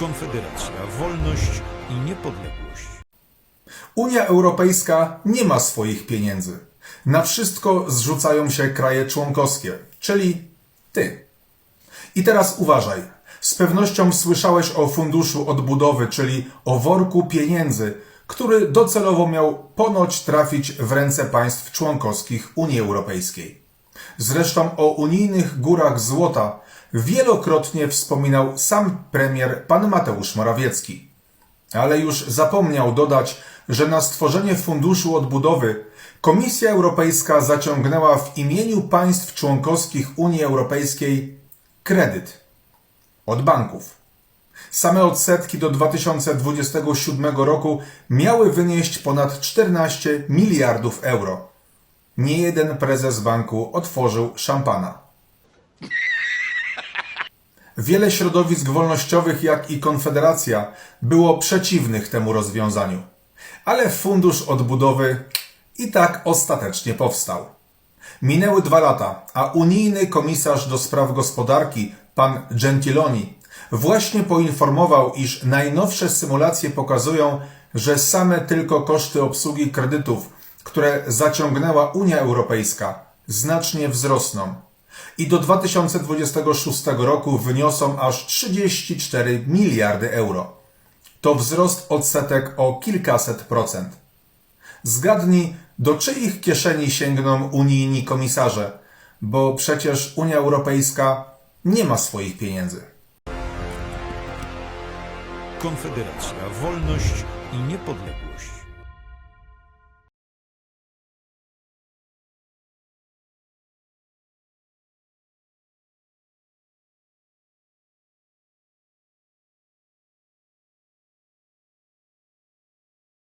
Konfederacja, wolność i niepodległość. Unia Europejska nie ma swoich pieniędzy. Na wszystko zrzucają się kraje członkowskie, czyli ty. I teraz uważaj. Z pewnością słyszałeś o funduszu odbudowy, czyli o worku pieniędzy, który docelowo miał ponoć trafić w ręce państw członkowskich Unii Europejskiej. Zresztą o unijnych górach złota wielokrotnie wspominał sam premier pan Mateusz Morawiecki. Ale już zapomniał dodać, że na stworzenie funduszu odbudowy Komisja Europejska zaciągnęła w imieniu państw członkowskich Unii Europejskiej kredyt od banków. Same odsetki do 2027 roku miały wynieść ponad 14 miliardów euro. Nie jeden prezes banku otworzył szampana. Wiele środowisk wolnościowych, jak i Konfederacja, było przeciwnych temu rozwiązaniu. Ale fundusz odbudowy i tak ostatecznie powstał. Minęły dwa lata, a unijny komisarz do spraw gospodarki, pan Gentiloni, właśnie poinformował, iż najnowsze symulacje pokazują, że same tylko koszty obsługi kredytów, które zaciągnęła Unia Europejska, znacznie wzrosną i do 2026 roku wyniosą aż 34 miliardy euro. To wzrost odsetek o kilkaset procent. Zgadnij, do czyich kieszeni sięgną unijni komisarze, bo przecież Unia Europejska nie ma swoich pieniędzy. Konfederacja, wolność i niepodległość.